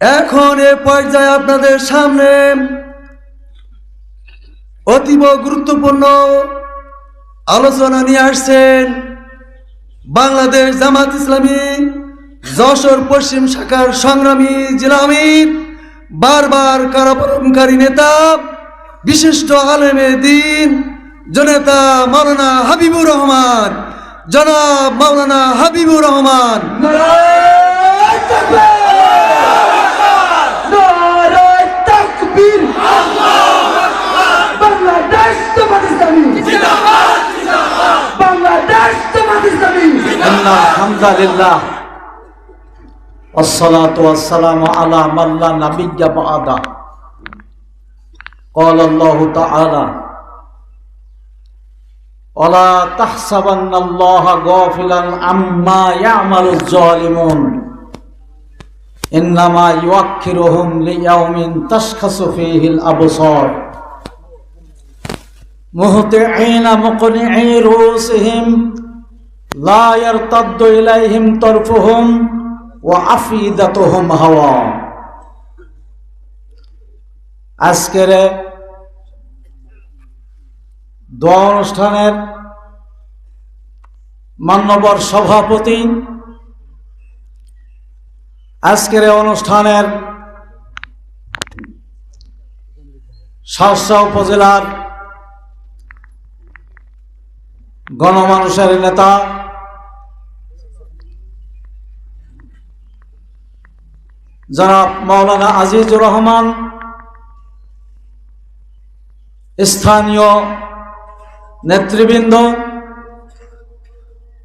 এখন এ পর্যায়ে আপনাদের সামনে অতীব গুরুত্বপূর্ণ আলোচনা নিয়ে আসছেন বাংলাদেশ জামাত ইসলামী যশোর পশ্চিম শাখার সংগ্রামী জেলা বারবার কারাবরণকারী নেতা, বিশিষ্ট আলেমে দিন জনেতা মাওলানা হাবিবুর রহমান, জনাব মাওলানা হাবিবুর রহমান নারায় তাকবীর বাংলাদেশ জামাত ইসলামী বাংলাদেশ জামাত ইসলামী إن الحمد لله والصلاة والسلام على من لا نبي بعده قال الله تعالى ولا تحسبن الله غافلا عما يعمل الظالمون إنما يوكرهم ليوم تشخص فيه الأبصار مهطعين مقنعي رؤوسهم আজকের দোয়া অনুষ্ঠানের মান্যবর সভাপতি আজকের অনুষ্ঠানের শাহসা উপজেলার গণমানুষের নেতা জনাব মাওলানা আজিজুর রহমান, স্থানীয় নেতৃবৃন্দ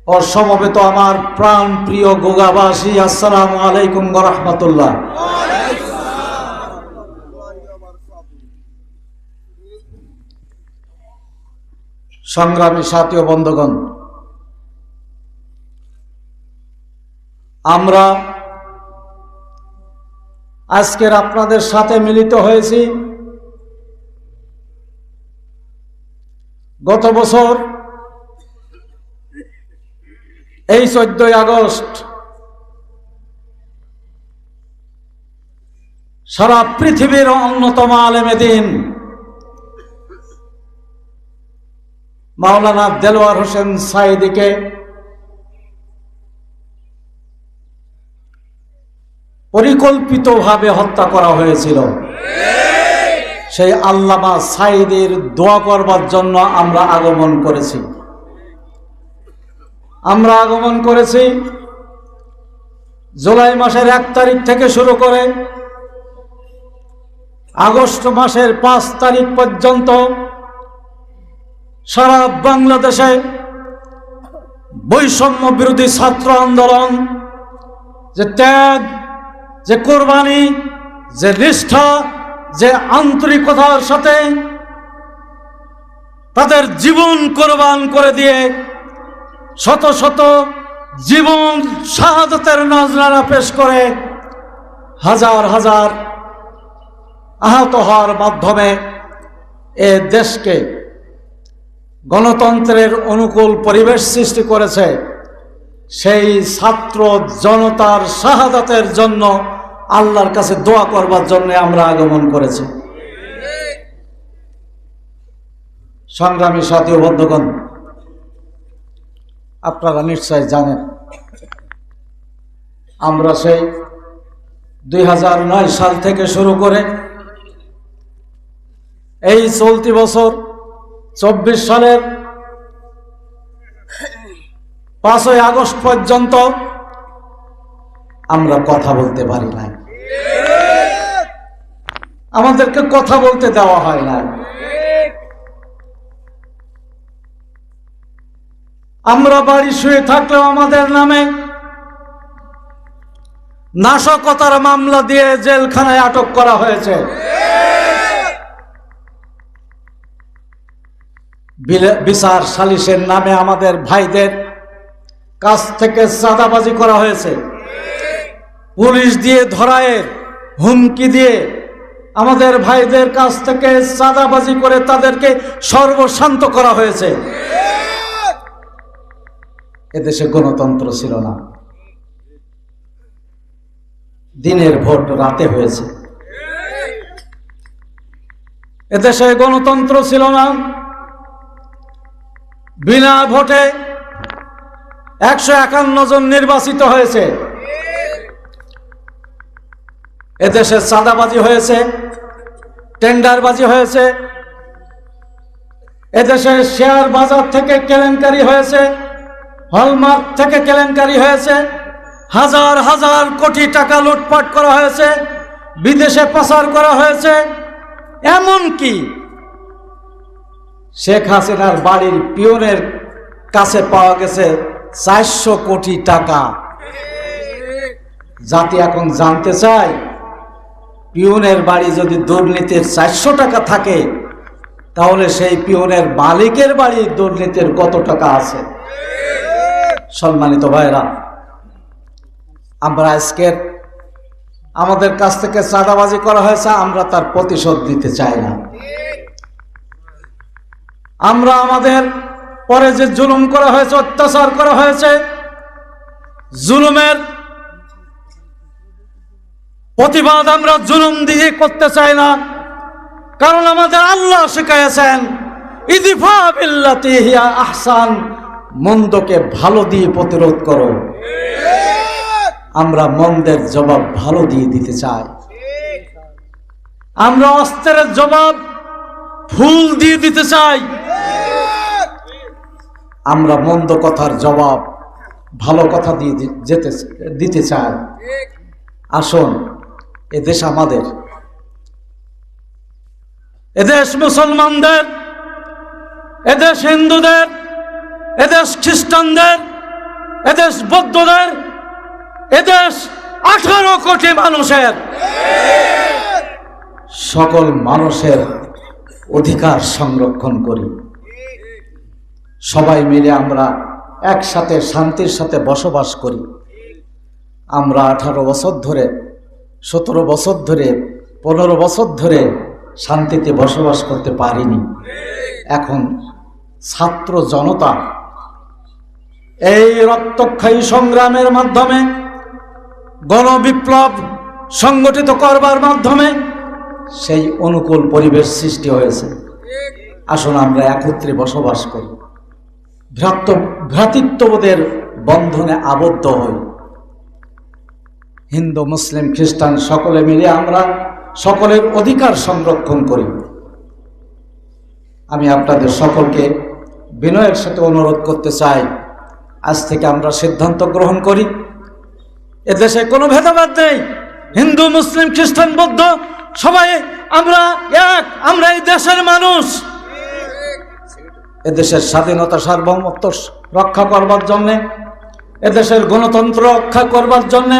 ও সমবেত আমার প্রাণ প্রিয় গোগাবাসী, আসসালামু আলাইকুম রহমতুল্লাহ সংগ্রামী সাথী ও বন্ধগণ, আমরা আজকের আপনাদের সাথে মিলিত হয়েছি। গত বছর এই চোদ্দই আগস্ট সারা পৃথিবীর অন্যতম আলেমে দিন মাওলানা দেলোয়ার হোসেন সাইদিকে পরিকল্পিতভাবে হত্যা করা হয়েছিল। সেই আল্লামা সাইদের দোয়া করবার জন্য আমরা আগমন করেছি। আমরা আগমন করেছি জুলাই মাসের এক তারিখ থেকে শুরু করে আগস্ট মাসের পাঁচ তারিখ পর্যন্ত সারা বাংলাদেশে বৈষম্য বিরোধী ছাত্র আন্দোলন যে ত্যাগ যে কোরবানি, যে নিষ্ঠা, যে আন্তরিকতার সাথে তাদের জীবন কোরবান করে দিয়ে শত শত জীবন শাহাদতের নজরানা পেশ করে হাজার হাজার আহত হওয়ার মাধ্যমে এ দেশকে গণতন্ত্রের অনুকূল পরিবেশ সৃষ্টি করেছে। সেই ছাত্র জনতার শাহাদাতের জন্য আল্লাহর কাছে দোয়া করবার জন্য আমরা আগমন করেছি। সংগ্রামী সাথী বন্ধুগণ, আপনারা নিশ্চয় জানেন, আমরা সেই দুই হাজার নয় সাল থেকে শুরু করে এই চলতি বছর চব্বিশ সালের পাঁচই আগস্ট পর্যন্ত আমরা কথা বলতে পারি নাই। আমাদেরকে কথা বলতে দেওয়া হয় না। আমরা বাড়ি শুয়ে থাকলেও আমাদের নামে নাশকতার মামলা দিয়ে জেলখানায় আটক করা হয়েছে। বিচার সালিশের নামে আমাদের ভাইদের কাছ থেকে চাঁদাবাজি করা হয়েছে। পুলিশ দিয়ে ধরায়ের হুমকি দিয়ে আমাদের ভাইদের কাছ থেকে চাঁদাবাজি করে তাদেরকে সর্বশান্ত করা হয়েছে। এদেশে গণতন্ত্র ছিল না। দিনের ভোট রাতে হয়েছে। এদেশে গণতন্ত্র ছিল না। বিনা ভোটে একশো একান্ন জন নির্বাচিত হয়েছে। এদেশে চাঁদাবাজি হয়েছে, টেন্ডারবাজি হয়েছে, এদেশে শেয়ার বাজার থেকে কেলেঙ্কারি হয়েছে, হলমার্ক থেকে কেলেঙ্কারি হয়েছে, হাজার হাজার কোটি টাকা লুটপাট করা হয়েছে, বিদেশে পাচার করা হয়েছে এমন কি শেখ হাসিনার বাড়ির পিয়নের কাছে পাওয়া গেছে চারশো কোটি টাকা। জাতি এখন জানতে চায় পিয়নের বাড়ি যদি দুর্নীতির চারশো টাকা থাকে, তাহলে সেই পিয়নের মালিকের বাড়ি দুর্নীতির কত টাকা আছে? সম্মানিত ভাইরা আমরা আজকের আমাদের কাছ থেকে চাঁদাবাজি করা হয়েছে, আমরা তার প্রতিশোধ দিতে চাই না। আমরা আমাদের পরে যে জুলুম করা হয়েছে, অত্যাচার করা হয়েছে, জুলুমের প্রতিবাদ আমরা জুলুম দিয়ে করতে চাই না। কারণ আমাদের আল্লাহ হিয়া আহসান মন্দকে ভালো দিয়ে প্রতিরোধ করো। আমরা মন্দের জবাব ভালো দিয়ে দিতে চাই। আমরা অস্ত্রের জবাব ফুল দিয়ে দিতে চাই। আমরা মন্দ কথার জবাব ভালো কথা দিয়ে যেতে, দিতে চাই। আসুন। এদেশ আমাদের। এদেশ মুসলমানদের এদেশ হিন্দুদের এদেশ খ্রিস্টানদের এদেশ বৌদ্ধদের এদেশ আঠারো কোটি মানুষের। সকল মানুষের অধিকার সংরক্ষণ করি। সবাই মিলে আমরা একসাথে শান্তির সাথে বসবাস করি। আমরা আঠারো বছর ধরে সতেরো বছর ধরে, পনেরো বছর ধরে শান্তিতে বসবাস করতে পারিনি। এখন ছাত্র জনতা এই রক্তক্ষয়ী সংগ্রামের মাধ্যমে, গণবিপ্লব সংগঠিত করবার মাধ্যমে সেই অনুকূল পরিবেশ সৃষ্টি হয়েছে। আসুন আমরা একত্রে বসবাস করি। ভ্রাতৃ, ভ্রাতৃত্ববোধের বন্ধনে আবদ্ধ হই। হিন্দু, মুসলিম, খ্রিস্টান, সকলে মিলে আমরা সকলের অধিকার সংরক্ষণ করি। আমি আপনাদের সকলকে বিনয়ের সাথে অনুরোধ করতে চাই, আজ থেকে আমরা সিদ্ধান্ত গ্রহণ করি, এদেশে কোনো ভেদাভেদ নেই। হিন্দু, মুসলিম, খ্রিস্টান, বৌদ্ধ, সবাই আমরা এক, আমরা এই দেশের মানুষ। এদেশের স্বাধীনতা সার্বভৌমত্ব রক্ষা করবার জন্যে, এদেশের গণতন্ত্র রক্ষা করবার জন্যে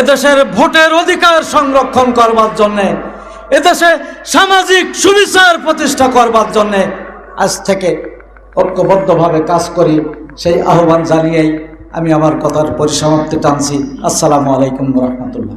এদেশের ভোটের অধিকার সংরক্ষণ করবার জন্যে, এদেশে সামাজিক সুবিচার প্রতিষ্ঠা করবার জন্যে আজ থেকে ঐক্যবদ্ধভাবে কাজ করি। সেই আহ্বান জানিয়েই আমি আমার কথার পরিসমাপ্তি টানছি। আসসালামু আলাইকুম রহমতুল্লাহ।